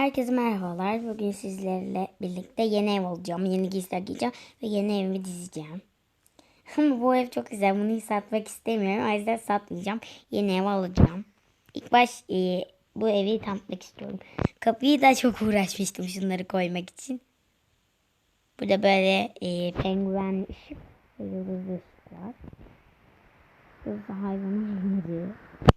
Herkese merhabalar. Bugün sizlerle birlikte yeni ev alacağım. Yeni giysiler giyeceğim ve yeni evimi dizeceğim. Ama bu ev çok güzel. Bunu hiç satmak istemiyorum. O yüzden satmayacağım. Yeni ev alacağım. İlk baş e, bu evi tanıtmak istiyorum. Kapıyı da çok uğraşmıştım şunları koymak için. Burada böyle e, penguen ışık ve yıldızlı ışık var. Burada hayvanın yeri.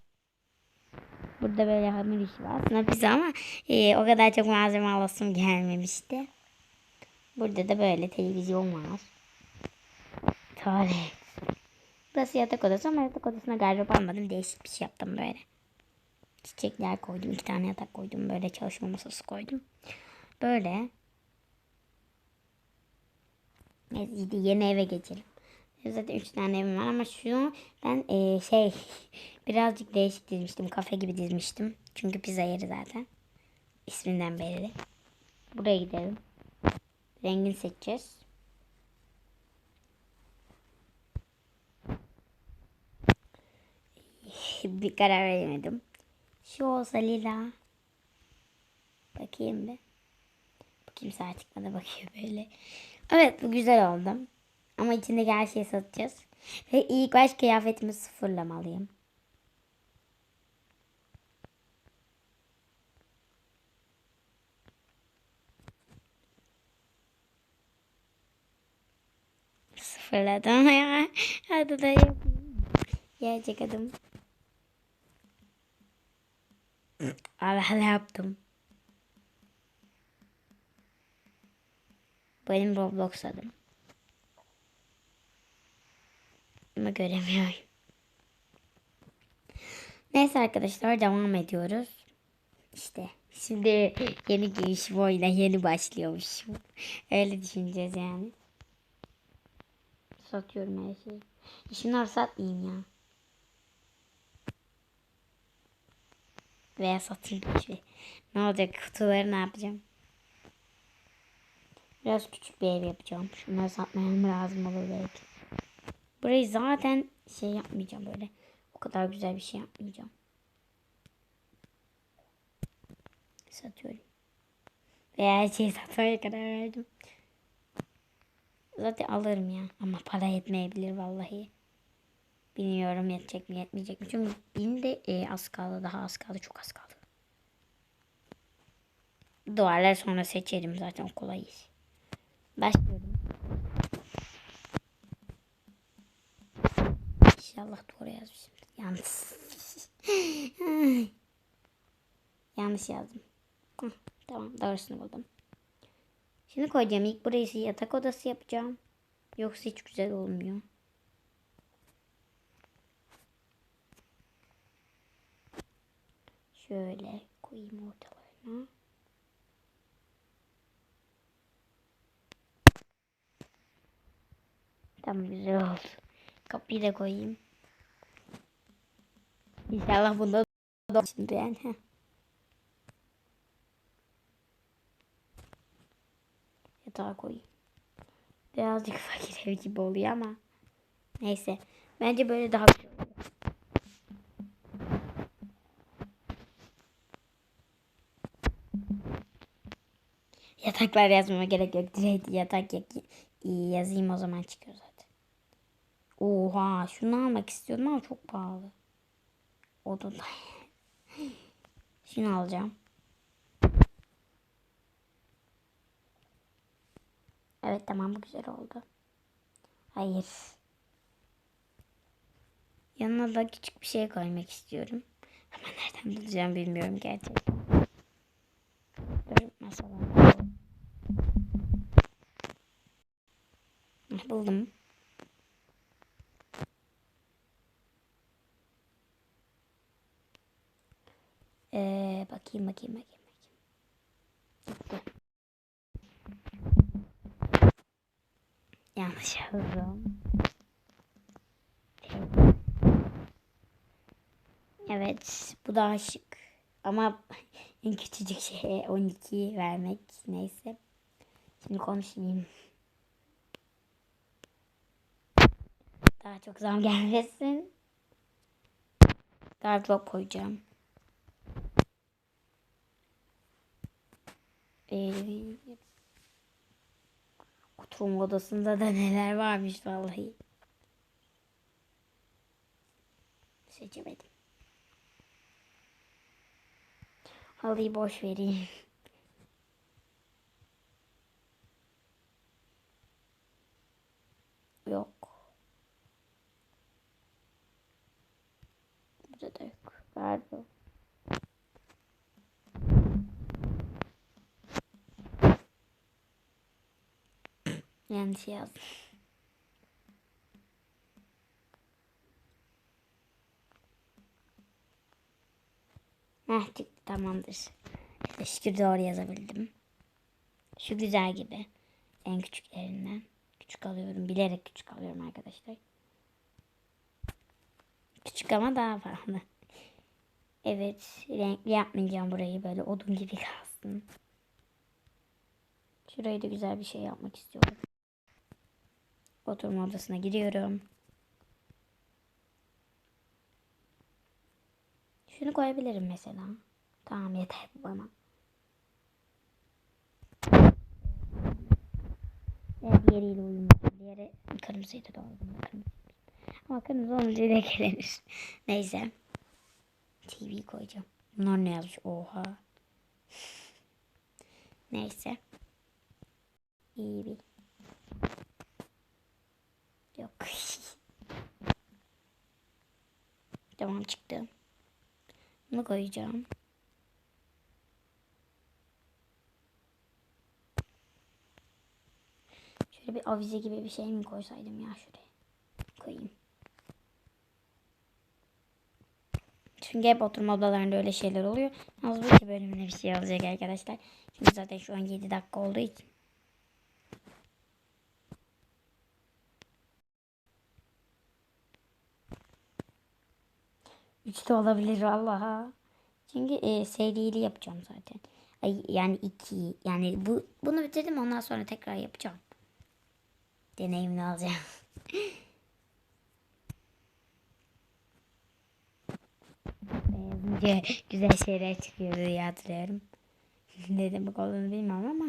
Burada böyle hamur işi var. Aslında pizza ama e, o kadar çok malzeme alasım gelmemişti. Burada da böyle televizyon var. Tuvalet. Burası yatak odası ama yatak odasına gardırop almadım. Değişik bir şey yaptım böyle. Çiçekler koydum. iki tane yatak koydum. Böyle çalışma masası koydum. Böyle. Neyse yeni eve geçelim. Zaten üç tane evim var ama şunu ben e, şey birazcık değişik dizmiştim. Kafe gibi dizmiştim. Çünkü pizza yeri zaten. İsminden belli. Buraya gidelim. Rengini seçeceğiz. bir karar veremedim. Şu olsa lila. Bakayım bir. Sağ çıkmadı bakıyor böyle. Evet bu güzel oldu. Ama içindeki her şeyi satacağız. Ve ilk baş kıyafetimi sıfırlamalıyım. Sıfırladım ya. Hadi da yapayım. Gerçek adım. Allah Allah yaptım. Benim Roblox adım. Ama göremiyorum. Neyse arkadaşlar devam ediyoruz. İşte şimdi yeni girişim oyuna yeni başlıyormuşum. Öyle düşüneceğiz yani. Satıyorum her şeyi. Şunları satmayayım ya. Veya satayım şey. Ne olacak kutuları ne yapacağım? Biraz küçük bir ev yapacağım. Şunları satmaya lazım olur belki. Burayı zaten şey yapmayacağım böyle. O kadar güzel bir şey yapmayacağım. Satıyorum. Ve her şeyi satmaya karar verdim. Zaten alırım ya. Ama para yetmeyebilir vallahi. Bilmiyorum yetecek mi yetmeyecek mi. Çünkü bin de e, az kaldı. Daha az kaldı. Çok az kaldı. Duvarlar sonra seçerim zaten o kolay iş. Başlıyorum. İnşallah doğru yazmışım. Yanlış. Yanlış yazdım. Hı, tamam doğrusunu buldum. Şimdi koyacağım. İlk burayı yatak odası yapacağım. Yoksa hiç güzel olmuyor. Şöyle koyayım ortalarına. Tamam güzel oldu. Kapıyı da koyayım. İnşallah bunda da şimdi yani. Heh. Yatağa koyayım. Birazcık fakir ev gibi oluyor ama. Neyse. Bence böyle daha güzel oluyor. Yataklar yazmama gerek yok. Direkt yatak yazayım o zaman çıkıyor zaten. Oha şunu almak istiyordum ama çok pahalı. Odun. şunu alacağım. Evet tamam bu güzel oldu. Hayır. Yanına da küçük bir şey koymak istiyorum. Ama nereden bulacağım bilmiyorum gerçekten. Dur mesela. Buldum. Ee, bakayım bakayım bakayım. bakayım. Yanlış yazdım. Evet bu daha şık. Ama en küçücük şeye 12 vermek neyse. Şimdi konuşayım. Daha çok zam gelmesin. Gardırop koyacağım. Ee, oturma odasında da neler varmış vallahi. Seçemedim. Halıyı boş vereyim. Yok. Burada da yok. Galiba. Yanlış yazdım. Heh tamamdır. Şükür doğru yazabildim. Şu güzel gibi. En küçüklerinden. Küçük alıyorum. Bilerek küçük alıyorum arkadaşlar. Küçük ama daha pahalı. Evet. Renkli yapmayacağım burayı. Böyle odun gibi kalsın. Şurayı da güzel bir şey yapmak istiyorum. Oturma odasına giriyorum. Şunu koyabilirim mesela. Tamam yeter bana. Evet diğeriyle uyumlu. Diğeri kırmızıydı doğru. Kırmızı. Ama kırmızı olunca lekelenir. Neyse. TV koyacağım. Bunlar ne yazmış? Oha. Neyse. İyi bir. Yok. Tamam çıktı. Bunu koyacağım. Şöyle bir avize gibi bir şey mi koysaydım ya şuraya. Koyayım. Çünkü hep oturma odalarında öyle şeyler oluyor. Az bu iki bölümüne bir şey olacak arkadaşlar. Çünkü zaten şu an 7 dakika olduğu için. Üç de olabilir vallaha. Çünkü e, serili yapacağım zaten. Ay, yani iki yani bu bunu bitirdim ondan sonra tekrar yapacağım. Deneyimli alacağım. Güzel şeyler çıkıyor diye hatırlıyorum. ne demek olduğunu bilmem ama.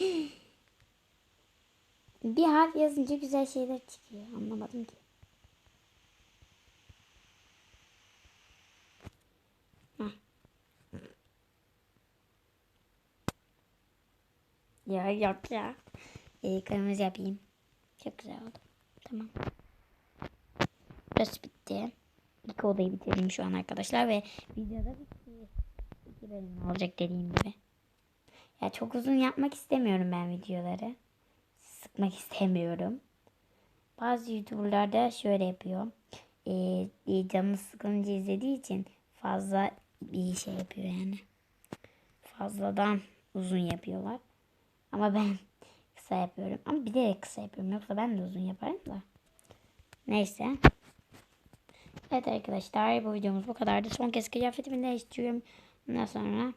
Bir harf yazınca güzel şeyler çıkıyor. Anlamadım ki. Ya yok ya. Ee, kırmızı yapayım. Çok güzel oldu. Tamam. Burası bitti. İki odayı bitirdim şu an arkadaşlar ve videoda bitti. İki bölüm olacak dediğim gibi. Ya çok uzun yapmak istemiyorum ben videoları. Sıkmak istemiyorum. Bazı youtuberlar da şöyle yapıyor. Ee, canı sıkılınca izlediği için fazla bir şey yapıyor yani. Fazladan uzun yapıyorlar. Ama ben kısa yapıyorum. Ama bir de kısa yapıyorum. Yoksa ben de uzun yaparım da. Neyse. Evet arkadaşlar bu videomuz bu kadardı. Son kez kıyafetimi değiştiriyorum. Ondan sonra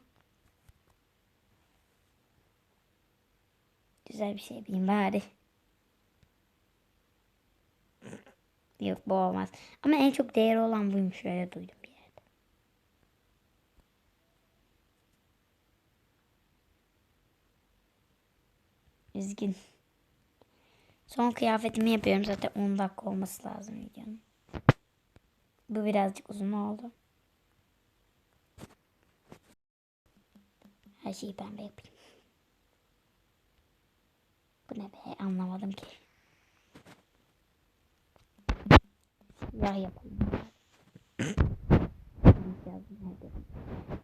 güzel bir şey yapayım bari. Yok bu olmaz. Ama en çok değeri olan buymuş öyle duydum. Üzgün. Son kıyafetimi yapıyorum. Zaten 10 dakika olması lazım videonun. Bu birazcık uzun oldu. Her şeyi pembe yapayım. Bu ne be anlamadım ki. Siyah. Hadi.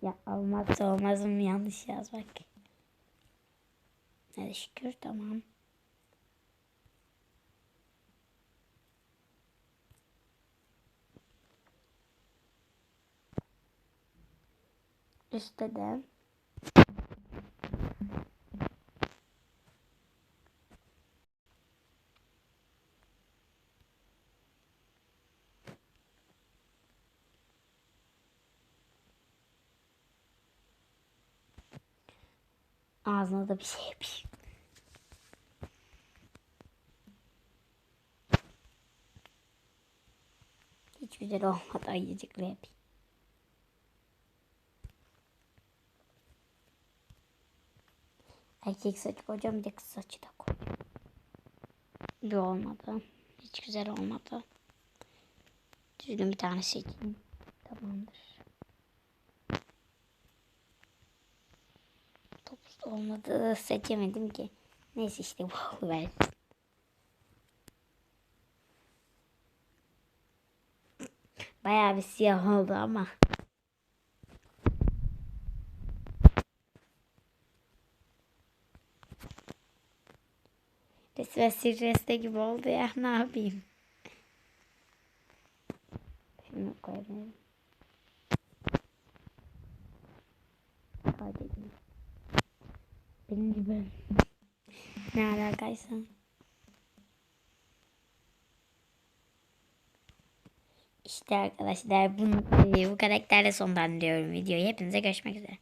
Ya olmazsa olmazım yanlış yazmak. Hadi şükür tamam. Üstte ağzına da bir şey yapayım. Hiç güzel olmadı ayıcıklı yapayım. Erkek saçı koyacağım bir de kız saçı da koyacağım. Bir olmadı. Hiç güzel olmadı. Düzgün bir tane seçeyim. Tamamdır. Olmadı. Seçemedim ki. Neyse işte bu ver. Bayağı bir siyah oldu ama. Resmen streste gibi oldu ya. Ne yapayım? Şunu koyalım. Hadi. Benim gibi. Ne alakaysa. İşte arkadaşlar bu, bu karakterle sonlandırıyorum videoyu. Hepinize görüşmek üzere.